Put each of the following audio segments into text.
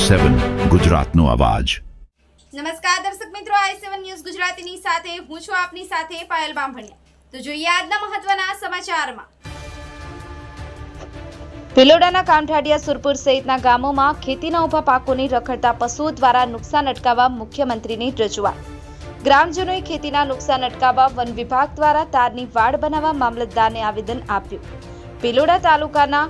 સેવન ગુજરાતનો અવાજ. નમસ્કાર દર્શક મિત્રો આઈ સેવન ન્યૂઝ ગુજરાતીની સાથે હું છું આપની સાથે પાયલ બામભણિયા. તો જોઈએ આજના મહત્વના સમાચારમાં. ભિલોડાના કામઠાડિયા સુરપુર સહિતના ગામોમાં ખેતીના ઊભા પાકોની રખડતા પશુઓ દ્વારા નુકસાન અટકાવવા મુખ્યમંત્રીની રજૂઆત. ગ્રામજનોએ ખેતીના નુકસાન અટકાવવા વન વિભાગ દ્વારા તારની વાડ બનાવવા મામલતદારને આવેદન આપ્યું. ભિલોડા તાલુકાના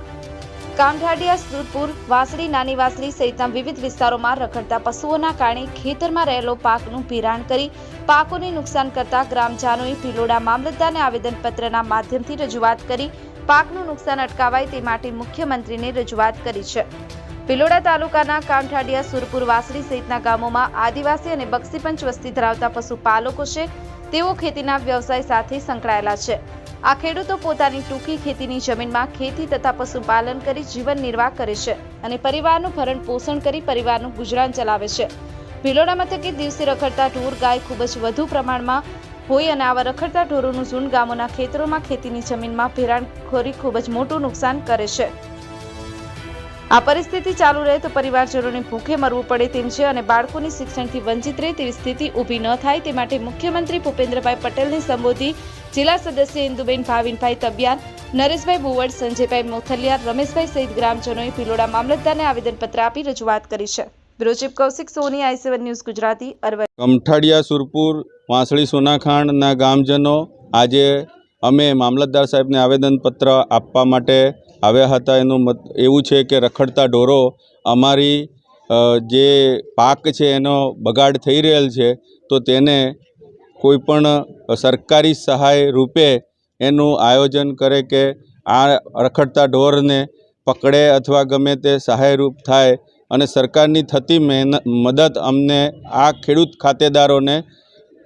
કામઠાડિયા, સુરપુર, વાસળી, નાની વાસળી સહિતના વિવિધ વિસ્તારોમાં રખડતા પશુઓના કારણે ખેતરમાં રહેલો પાકનું પિરાણ કરી પાકોને નુકસાન કરતા ગ્રામજનોએ ભીલોડા મામલતદારને આવેદનપત્રના માધ્યમથી રજૂઆત કરી પાકનું નુકસાન અટકાવાય તે માટે મુખ્યમંત્રીને રજૂઆત કરી છે. ભિલોડા તાલુકાના કામઠાડિયા, સુરપુર, વાસળી સહિતના ગામોમાં આદિવાસી અને બક્ષીપંચ વસ્તી ધરાવતા પશુપાલકો છે. તેઓ ખેતીના વ્યવસાય સાથે સંકળાયેલા છે. આ ખેડૂતો પોતાની ટૂંકી ખેતીની જમીનમાં ખેતી તથા પશુપાલન કરી જીવન નિર્વાહ કરે છે અને પરિવારનું ભરણ પોષણ કરી પરિવારનું ગુજરાન ચલાવે છે. ભિલોડા મથકે દિવસે રખડતા ઢોર ગાય ખૂબ જ વધુ પ્રમાણમાં હોય અને આવા રખડતા ઢોરોનું ઝુંડ ગામોના ખેતરોમાં ખેતીની જમીનમાં ભેરાણખોરી ખૂબ જ મોટું નુકસાન કરે છે. આ પરિસ્થિતિ ચાલુ રહે તો પરિવારજનોને ભૂખે મરવું પડે તેમ છે અને બાળકોની શિક્ષણથી વંચિત રહે તેવી સ્થિતિ ઊભી ન થાય. તે માટે મુખ્યમંત્રી ભૂપેન્દ્રભાઈ પટેલને સંબોધી જિલ્લા સદસ્ય ઇન્દુબેન ભાવિનભાઈ તબિયાન, નરેશભાઈ બુવડ, સંજયભાઈ મોથલિયા રમેશભાઈ સહિત ગ્રામજનોએ પિલોડા મામલતદારને આવેદનપત્ર આપી રજૂઆત કરી છે. Bureau Kaushik Soni, I seven news Gujarati, Aravalli. Kamthadiya, Surpur, Vansli, સોનાખાંડના ગામજનો આજે અમે મામલતદાર સાહેબને આવેદનપત્ર આપવા માટે આવ્યા હતા. એનું મત એવું છે કે રખડતા ઢોરો અમારી જે પાક છે એનો બગાડ થઈ રહેલ છે, તો તેને કોઈપણ સરકારી સહાય રૂપે એનું આયોજન કરે કે આ રખડતા ઢોરને પકડે અથવા ગમે તે સહાયરૂપ થાય. અને સરકારની થતી મહેનત મદદ અમને આ ખેડૂત ખાતેદારોને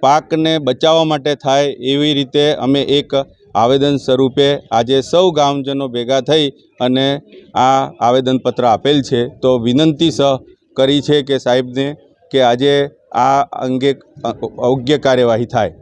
પાકને બચાવવા માટે થાય એવી રીતે અમે એક આવેદન સ્વરૂપે આજે સૌ ગામજનો ભેગા થઈ અને આ આવેદનપત્ર આપેલ છે. તો વિનંતી સહ કરી છે કે સાહેબને કે આજે આ અંગે યોગ્ય કાર્યવાહી થાય.